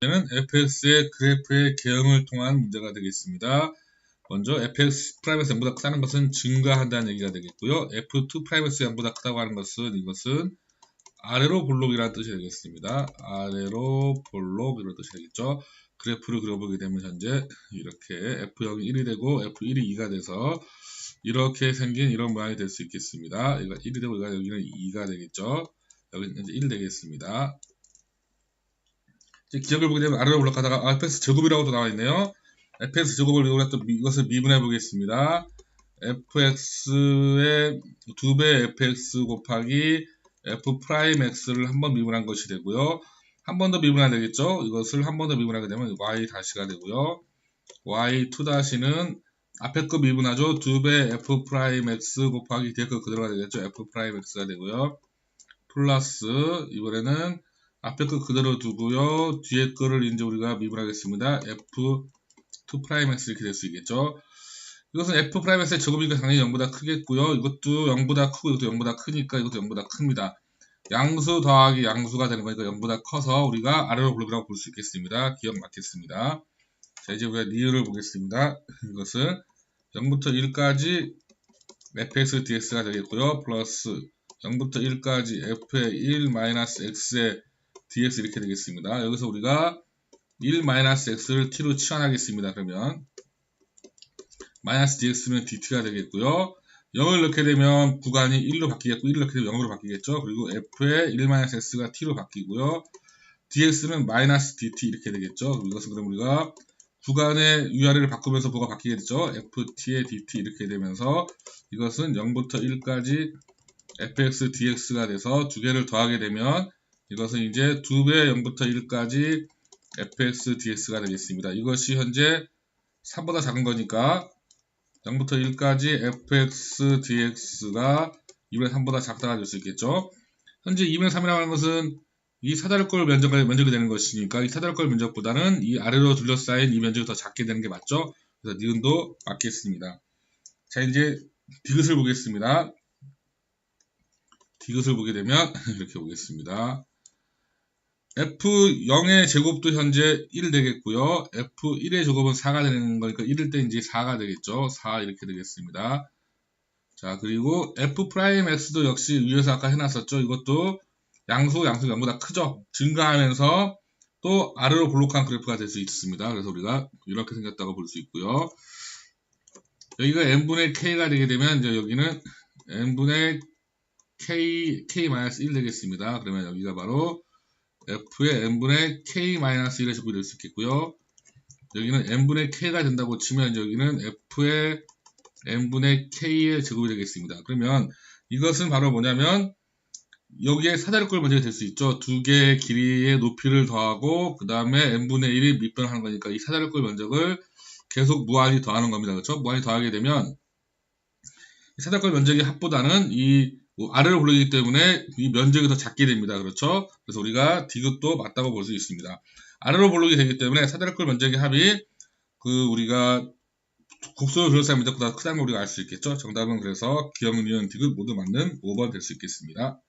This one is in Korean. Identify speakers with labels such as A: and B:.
A: 문제는 fx의 그래프의 개형을 통한 문제가 되겠습니다. 먼저 fx 프라임에서 0보다 크다는 것은 증가한다는 얘기가 되겠고요. f2 프라임에서 0보다 크다고 하는 것은 이것은 아래로 볼록이라는 뜻이 되겠습니다. 아래로 볼록 이런 뜻이 되겠죠. 그래프를 그려보게 되면 현재 이렇게 f0이 1이 되고 f1이 2가 돼서 이렇게 생긴 이런 모양이 될 수 있겠습니다. 이거 1이 되고 여기는 2가 되겠죠. 여기는 이제 1 되겠습니다. 기억을 보게 되면 아래로 올라가다가 아, fx 제곱이라고도 나와 있네요. fx 제곱을 또 이것을 미분해 보겠습니다. fx의 2배 fx 곱하기 f 프라임 x를 한 번 미분한 것이 되고요. 한 번 더 미분해야 되겠죠. 이것을 한 번 더 미분하게 되면 y 다시가 되고요. y2 다시는 앞에 거 미분하죠. 2배 f 프라임 x 곱하기 뒤에 거 그대로가 되겠죠. f 프라임 x가 되고요. 플러스 이번에는 앞에 거 그대로 두고요. 뒤에 거를 이제 우리가 미분하겠습니다. f2 프라임 x 이렇게 될 수 있겠죠. 이것은 f 프라임 x의 제곱이니까 당연히 0보다 크겠고요. 이것도 0보다 크고 이것도 0보다 크니까 이것도 0보다 큽니다. 양수 더하기 양수가 되는 거니까 0보다 커서 우리가 아래로 볼록이라고 볼 수 있겠습니다. 기억 맞겠습니다. 자 이제 우리가 리을을 보겠습니다. 이것은 0부터 1까지 fx dx가 되겠고요. 플러스 0부터 1까지 f의 1 마이너스 x의 dx 이렇게 되겠습니다. 여기서 우리가 1 마이너스 x를 t로 치환하겠습니다. 그러면 마이너스 dx면 dt가 되겠고요. 0을 넣게 되면 구간이 1로 바뀌겠고 1을 넣게 되면 0으로 바뀌겠죠. 그리고 f의 1 마이너스 x가 t로 바뀌고요. dx는 마이너스 dt 이렇게 되겠죠. 이것은 그럼 우리가 구간의 위아래를 바꾸면서 뭐가 바뀌게 되죠. ft의 dt 이렇게 되면서 이것은 0부터 1까지 fx dx가 돼서 두 개를 더하게 되면 이것은 이제 2배 0부터 1까지 fx dx가 되겠습니다. 이것이 현재 3보다 작은 거니까 0부터 1까지 fx dx가 2분의 3보다 작다가 될 수 있겠죠. 현재 2분의 3이라고 하는 것은 이 사다리꼴 면적이, 면적이 되는 것이니까 이 사다리꼴 면적보다는 이 아래로 둘러싸인 이 면적이 더 작게 되는 게 맞죠. 그래서 니은도 맞겠습니다. 자 이제 디귿을 보겠습니다. 디귿을 보게 되면 이렇게 보겠습니다. F0의 제곱도 현재 1 되겠고요. F1의 제곱은 4가 되는 거니까 1일 때 이제 4가 되겠죠. 4 이렇게 되겠습니다. 자, 그리고 F'X도 역시 위에서 아까 해놨었죠. 이것도 양수, 양수 0보다 크죠. 증가하면서 또 아래로 볼록한 그래프가 될 수 있습니다. 그래서 우리가 이렇게 생겼다고 볼 수 있고요. 여기가 n분의 k가 되게 되면 이제 여기는 n분의 k, k-1 되겠습니다. 그러면 여기가 바로 f의 n분의 k-1의 제곱이 될 수 있겠고요. 여기는 n분의 k가 된다고 치면 여기는 f의 n분의 k의 제곱이 되겠습니다. 그러면 이것은 바로 뭐냐면 여기에 사다리꼴 면적이 될수 있죠. 두 개의 길이의 높이를 더하고 그 다음에 n분의 1이 밑변하는 거니까 이 사다리꼴 면적을 계속 무한히 더하는 겁니다. 그렇죠? 무한히 더하게 되면 사다리꼴 면적의 합보다는 이 아래로 굴러기 때문에 이 면적이 더 작게 됩니다. 그렇죠? 그래서 우리가 디귿도 맞다고 볼 수 있습니다. 아래로 볼록이 되기 때문에 사다리꼴 면적의 합이 그 우리가 곡선을 둘러싸인 면적보다 크다는 걸 우리가 알 수 있겠죠? 정답은 그래서 기억은 이은 디귿 모두 맞는 5번 될 수 있겠습니다.